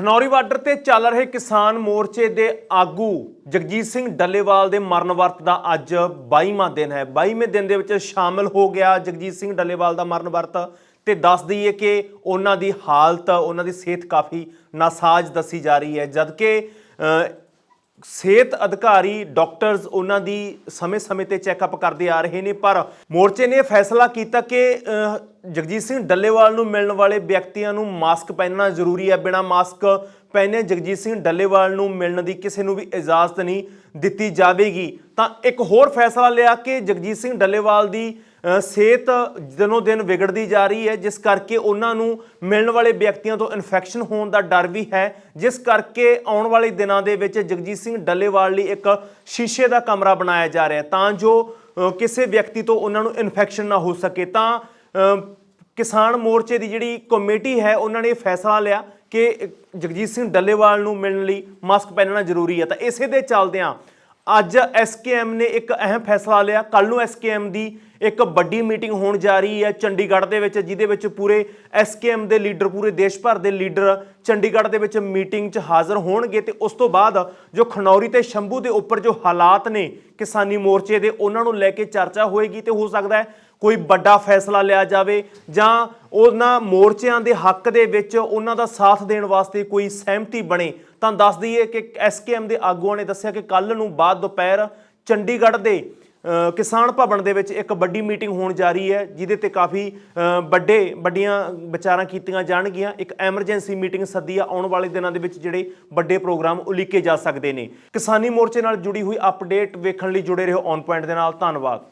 Khanauri border ਤੇ ਚੱਲ ਰਹੇ ਕਿਸਾਨ ਮੋਰਚੇ ਦੇ ਆਗੂ ਜਗਜੀਤ ਸਿੰਘ ਡੱਲੇਵਾਲ ਦੇ ਮਰਨ ਵਰਤ ਦਾ ਅੱਜ 22ਵਾਂ ਦਿਨ ਹੈ। 22ਵੇਂ ਦਿਨ ਦੇ ਵਿੱਚ ਸ਼ਾਮਲ ਹੋ ਗਿਆ ਜਗਜੀਤ ਸਿੰਘ ਡੱਲੇਵਾਲ ਦਾ ਮਰਨ ਵਰਤ ਤੇ ਦੱਸ ਦਈਏ ਕਿ ਉਹਨਾਂ ਦੀ ਹਾਲਤ, ਉਹਨਾਂ ਦੀ ਸਿਹਤ ਕਾਫੀ ਨਾਸਾਜ਼ ਦੱਸੀ ਜਾ ਰਹੀ ਹੈ। ਜਦਕਿ ਸਿਹਤ ਅਧਿਕਾਰੀ, ਡਾਕਟਰਸ ਉਹਨਾਂ ਦੀ ਸਮੇਂ-ਸਮੇਂ ਤੇ ਚੈੱਕਅਪ ਕਰਦੇ ਆ ਰਹੇ ਨੇ, ਪਰ ਮੋਰਚੇ ਨੇ ਫੈਸਲਾ ਕੀਤਾ ਕਿ ਜਗਜੀਤ ਸਿੰਘ ਡੱਲੇਵਾਲ ਨੂੰ ਮਿਲਣ ਵਾਲੇ ਵਿਅਕਤੀਆਂ ਨੂੰ ਮਾਸਕ ਪਹਿਨਣਾ ਜ਼ਰੂਰੀ ਹੈ। ਬਿਨਾਂ ਮਾਸਕ ਪਹਿਨੇ ਜਗਜੀਤ ਸਿੰਘ ਡੱਲੇਵਾਲ ਨੂੰ ਮਿਲਣ ਦੀ ਕਿਸੇ ਨੂੰ ਵੀ ਇਜਾਜ਼ਤ ਨਹੀਂ ਦਿੱਤੀ ਜਾਵੇਗੀ। ਤਾਂ ਇੱਕ ਹੋਰ ਫੈਸਲਾ ਲਿਆ ਕਿ ਜਗਜੀਤ ਸਿੰਘ ਡੱਲੇਵਾਲ ਦੀ ਸਿਹਤ ਦਿਨੋ ਦਿਨ ਵਿਗੜਦੀ ਜਾ ਰਹੀ ਹੈ, ਜਿਸ ਕਰਕੇ ਉਹਨਾਂ ਨੂੰ ਮਿਲਣ ਵਾਲੇ ਵਿਅਕਤੀਆਂ ਤੋਂ ਇਨਫੈਕਸ਼ਨ ਹੋਣ ਦਾ ਡਰ ਵੀ ਹੈ। ਜਿਸ ਕਰਕੇ ਆਉਣ ਵਾਲੇ ਦਿਨਾਂ ਦੇ ਵਿੱਚ ਜਗਜੀਤ ਸਿੰਘ ਡੱਲੇਵਾਲ ਲਈ ਇੱਕ ਸ਼ੀਸ਼ੇ ਦਾ ਕਮਰਾ ਬਣਾਇਆ ਜਾ ਰਿਹਾ ਤਾਂ ਜੋ ਕਿਸੇ ਵਿਅਕਤੀ ਤੋਂ ਉਹਨਾਂ ਨੂੰ ਇਨਫੈਕਸ਼ਨ ਨਾ ਹੋ ਸਕੇ, ਤਾਂ ਕਿਸਾਨ ਮੋਰਚੇ ਦੀ ਜਿਹੜੀ ਕਮੇਟੀ ਹੈ, ਉਹਨਾਂ ਨੇ ਇਹ ਫੈਸਲਾ ਲਿਆ ਕਿ ਜਗਜੀਤ ਸਿੰਘ ਡੱਲੇਵਾਲ ਨੂੰ ਮਿਲਣ ਲਈ ਮਾਸਕ ਪਹਿਨਣਾ ਜ਼ਰੂਰੀ ਹੈ। ਤਾਂ ਇਸੇ ਦੇ ਚੱਲਦਿਆਂ ਅੱਜ ਐਸਕੇਐਮ ਨੇ ਇੱਕ ਅਹਿਮ ਫੈਸਲਾ ਲਿਆ। ਕੱਲ ਨੂੰ ਐਸਕੇਐਮ ਦੀ ਇੱਕ ਵੱਡੀ ਮੀਟਿੰਗ ਹੋਣ ਜਾ ਰਹੀ ਹੈ ਚੰਡੀਗੜ੍ਹ ਦੇ ਵਿੱਚ, ਜਿਹਦੇ ਵਿੱਚ ਪੂਰੇ ਐਸਕੇਐਮ ਦੇ ਲੀਡਰ, ਪੂਰੇ ਦੇਸ਼ ਭਰ ਦੇ ਲੀਡਰ ਚੰਡੀਗੜ੍ਹ ਦੇ ਵਿੱਚ ਮੀਟਿੰਗ 'ਚ ਹਾਜ਼ਰ ਹੋਣਗੇ ਤੇ ਉਸ ਤੋਂ ਬਾਅਦ ਜੋ ਖਨੌਰੀ ਤੇ ਸ਼ੰਭੂ ਦੇ ਉੱਪਰ ਜੋ ਹਾਲਾਤ ਨੇ ਕਿਸਾਨੀ ਮੋਰਚੇ ਦੇ, ਉਹਨਾਂ ਨੂੰ ਲੈ ਕੇ ਚਰਚਾ ਹੋਏਗੀ ਤੇ ਹੋ ਸਕਦਾ ਹੈ ਕੋਈ ਵੱਡਾ ਫੈਸਲਾ ਲਿਆ ਜਾਵੇ ਜਾਂ ਉਹਨਾਂ ਮੋਰਚਿਆਂ ਦੇ ਹੱਕ ਦੇ ਵਿੱਚ ਉਹਨਾਂ ਦਾ ਸਾਥ ਦੇਣ ਵਾਸਤੇ ਕੋਈ ਸਹਿਮਤੀ ਬਣੇ, ਤਾਂ ਦੱਸ ਦਈਏ ਕਿ ਐਸਕੇਐਮ ਦੇ ਆਗੂਆਂ ਨੇ ਦੱਸਿਆ ਕਿ ਕੱਲ ਨੂੰ ਬਾਅਦ ਦੁਪਹਿਰ ਚੰਡੀਗੜ੍ਹ ਦੇ ਕਿਸਾਨ ਭਵਨ ਦੇ ਵਿੱਚ ਇੱਕ ਵੱਡੀ ਮੀਟਿੰਗ ਹੋਣ ਜਾ ਰਹੀ ਹੈ, ਜਿਹਦੇ ਤੇ ਕਾਫੀ ਵੱਡੇ, ਵੱਡੀਆਂ ਵਿਚਾਰਾਂ ਕੀਤੀਆਂ ਜਾਣਗੀਆਂ। ਇੱਕ ਐਮਰਜੈਂਸੀ ਮੀਟਿੰਗ ਸੱਦੀ ਆ ਆਉਣ ਵਾਲੇ ਦਿਨਾਂ ਦੇ ਵਿੱਚ ਜਿਹੜੇ ਵੱਡੇ ਪ੍ਰੋਗਰਾਮ ਉਲੀਕੇ ਜਾ ਸਕਦੇ ਨੇ। ਕਿਸਾਨੀ ਮੋਰਚੇ ਨਾਲ ਜੁੜੀ ਹੋਈ ਅਪਡੇਟ ਵੇਖਣ ਲਈ ਜੁੜੇ ਰਹੋ ਔਨ ਪੁਆਇੰਟ ਦੇ ਨਾਲ। ਧੰਨਵਾਦ।